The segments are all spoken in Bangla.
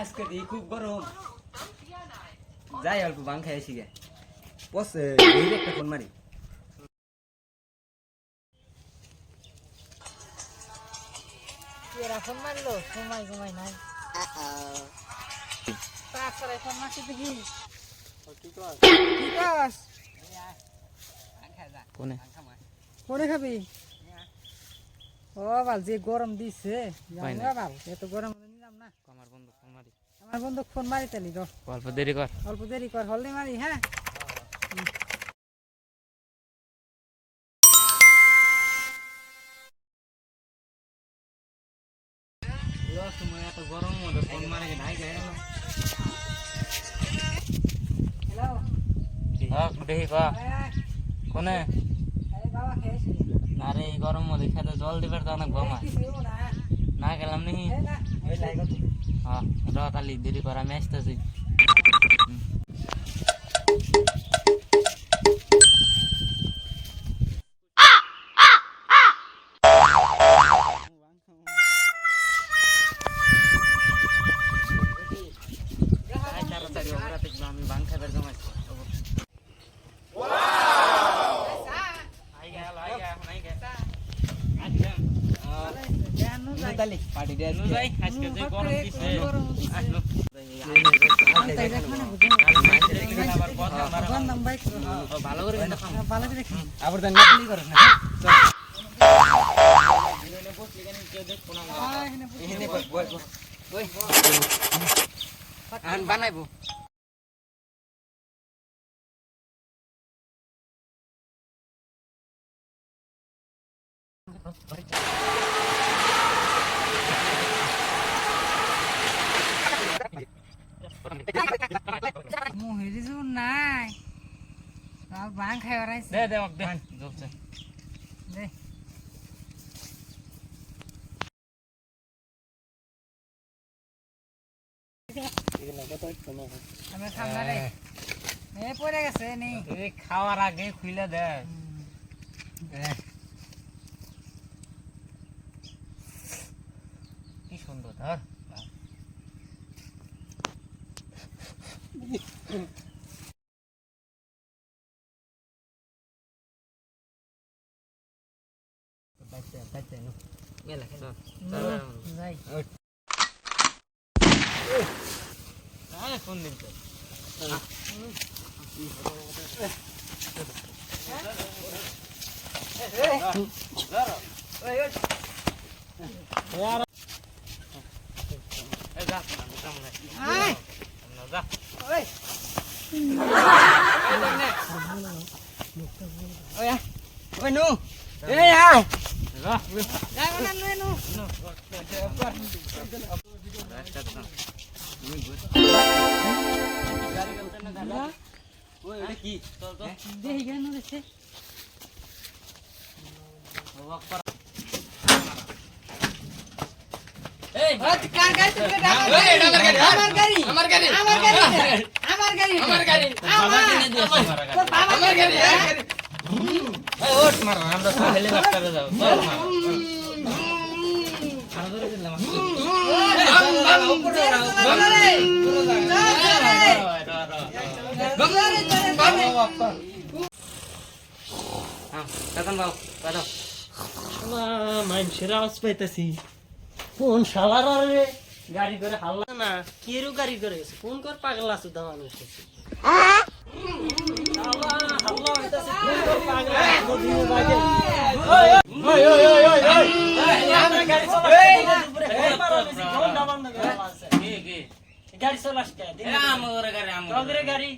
আজকে দিই খুব গরম। যাই অল্প বাং খাই আসি গে এই একটা ফোন মারি। এরা ফোন মারলো? সময় সময় নাই। তাছাড়া ফোন মারছি দেখি। কোনে? কোনে খাবি? ও বাল যে গরম দিছে হয় না। বাল এত গরম হলে নিলাম না। আমার বন্ধু ফোন মারি। আমার বন্ধু ফোন মারি তালি তো অল্প দেরি কর। অল্প দেরি কর হলদি মারি হ্যাঁ? সময় এত গরম মধ্যে ফোন মারে নাই গে হ্যালো হ্যাঁ। দেখি ক কোনে? আরে বাবা খেয়েছি আরে এই গরম মধ্যে খেতে জল দিবার তো অনেক হইবো না গেলাম নি। হ্যাঁ র খালি দেরি করা আমি আসতেছি। আন বানাইবো। মুহিরি জু নাই। আর বাং খাই ওরাইছে দে খাওয়ার আগে খুলে দে। সুন্দর ধর যাই কোন দিন তো আয় যা ওই ওই নু এই আয় যাই না নুই নু কি দেহি গেল নু দেছে এই কার গাড়ি তুমি আমার গাড়ি আমার গাড়ি আমার গাড়ি আমার গাড়ি আমার গাড়ি আমার গাড়ি তোর বাবার গাড়ি ওট মার আমরা তো হেলিকপ্টারে যাও চল মার আদরে উপরে মানুষের আওয়াজ পাইতেছি কোন শালার রে গাড়ি করে হাল্লা না কেরু গাড়ি করে গেছে কোন কর পাগলা আছে। এই, আমরা গাড়ি চালাস গাড়ি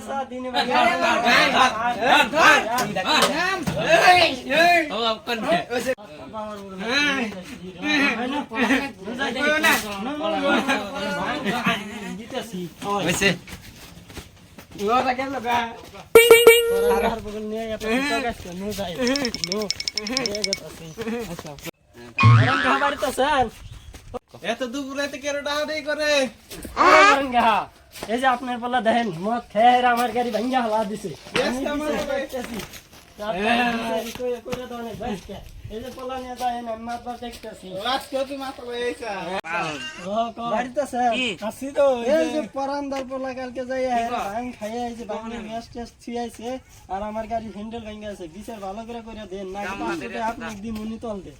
কে রে? বাং ঘোরা গেছে, দিনে বাগে। দিতেছি। আর বগল নিয়ে গেছে, তো গেছে, নো যাই। নো, নিয়ে গেছে। আরাম খাবার তো স্যার এত দুপুরে কেন ডাহাডাই করে আরাম গা এই যে আপনার পোলা দেখেন মদ খেয়ে আমার গাড়ি ভাঙ্গা হলা দিছে। আর আমার গাড়ি হ্যান্ডেল ভেঙে আছে। বিচার ভালো করে করে দেন না আপনি একদিন উনি তলতে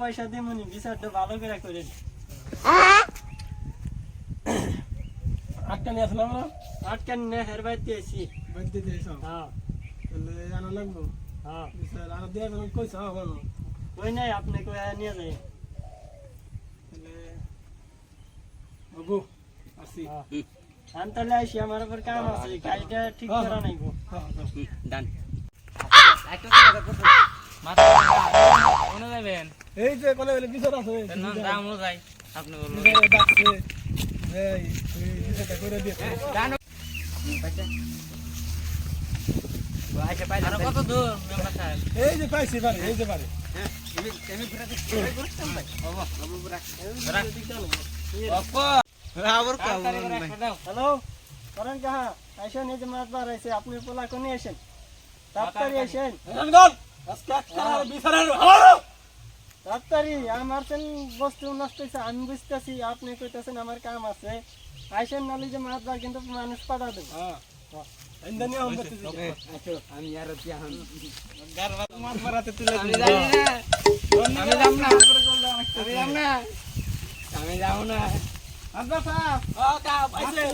পয়সা দিয়ে মনি বিচারটা ভালো করে করে দিন। আটটা নিয়ে আসলাম আমরা আটকান নে হের বাইতে আইছি বাড়িতে যাইছ হ্যাঁ তাহলে জানা লাগবো হ্যাঁ স্যার আর দিয়ে আমি কইছ বলো ওই নাই আপনি কই নিয়ে যাই তাহলে বাবু আসি হ্যাঁ আমি তাহলে আইসি আমার উপর কাম আছে গাড়িটা ঠিক করা নাই গো হ্যাঁ হ্যাঁ ডান একটা কথা কোনে যাবেন এই যে কোনে বলে বিচার আছে দামও যাই আপনি বলুন। ডাকছে এই এই করে দিয়ে। আচ্ছা পাইলাম আরও কত দূর মেম্বার সাহেব? এই যে পাইছি পারে এই যে পারে আমি ঘুরাতে ঘুরতাম ভাই বাবা বাবু ঘুরা আবার হ্যালো করেন কাহা? আইসেন এই যে মাছ বার আইছে আপনি পোলা কোনে আইসেন? তাড়াতাড়ি আইসেন। রণগণ তাড়াতাড়ি আমার সেন বস্তু নষ্ট হয়েছে আমি বুঝতেছি আপনি কইতেছেন আমার কাম আছে আইসেন নালি যে মাছ বার কিন্তু মানুষ পাঠা দেবো হ্যাঁ আমি আর মাছ মারাতে তুলে আমি জানি না আমি যাব না আমি যাব না আমি যাব না আব্বা সাহেব হ্যাঁ কা পাইছে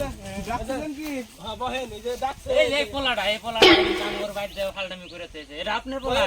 ডাকছেন কি হ্যাঁ বহেন এই যে ডাকছে এই যে এই পোলাটা এই পোলাটা আমার বাইরে যাও ফালটামি করে দিয়েছে এটা আপনার পোলা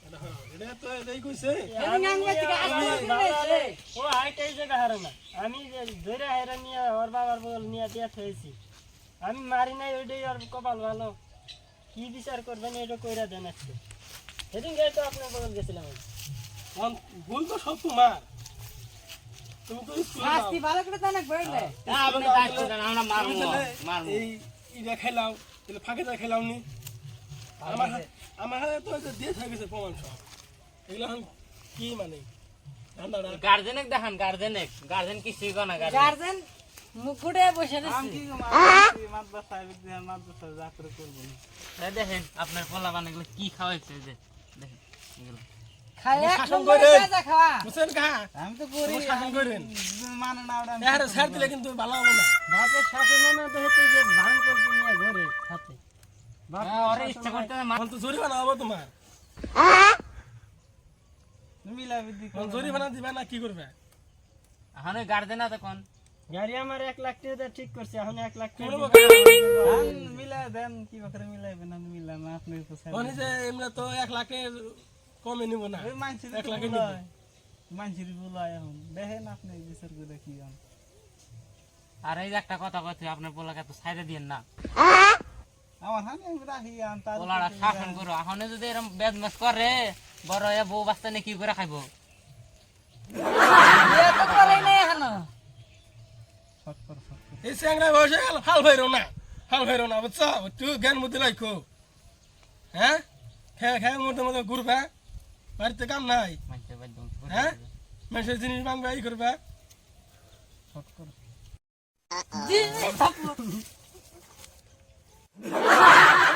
আমি ধরে হারে নিয়ে ওর বাবার বল নিয়ে দিয়ে থইছি আমি মারি নাই ওইটাই ওর কপাল ভালো। কি বিচার করবেন এটা কইরা দেন আজকে। সেদিন গাড়ি তো আপনার বদল গেছিলাম ভুল তো সব তোমার। দেন আমরা হাতে তো দিয়ে হয়ে গেছে প্রমাণ সব। এগুলো কি মানে? ধান্দাটা দেখান গার্জেনেক গার্জেন কিছুই কনা গার্জেন গার্জেন মুখ বসে দেখেন আপনার পোলা বানাগুলো কি খাওয়াইছে যে দেখেন এগুলো। মানে না না। না হ্যাঁ, ইচ্ছা করতে জরিমানা হবে তোমার। জরিমানা দিবে না কি করবে? এখন গার্জেন আছে কোন? গাড়ি আমার এক লাখ টাকা ঠিক করছে এখন এক লাখ টাকা মিলা দেন কি বকরে মিলাইবেন আমি মিলা না আপনি তো এখন যে এমনি তো এক লাখের কমে নিব না এক লাখে নিব। মানসির বুলায় এখন। দেখেন আপনি বিচার করে কি হন আর এই যে একটা কথা কথা আপনার পোলাকে তো সাইডে দিয়েন না। আমার হানি রাখি আন তার পোলাটা শাসন করো এখন যদি এরকম বেদমাস করে বড় হয়ে বউ বাচ্চা নিয়ে কি করে খাইবো? এই বসে গেল হাল ভাইরো না হাল ভাইরো না বুঝছ? তুই জ্ঞান বুদ্ধি লাইকো। হ্যাঁ? খেয়ে খেয়ে মধ্যে মধ্যে ঘুরবে বাড়িতে কাম নাই। হ্যাঁ? মেসের জিনিস মাংবে ই করবে। জি, থাকব।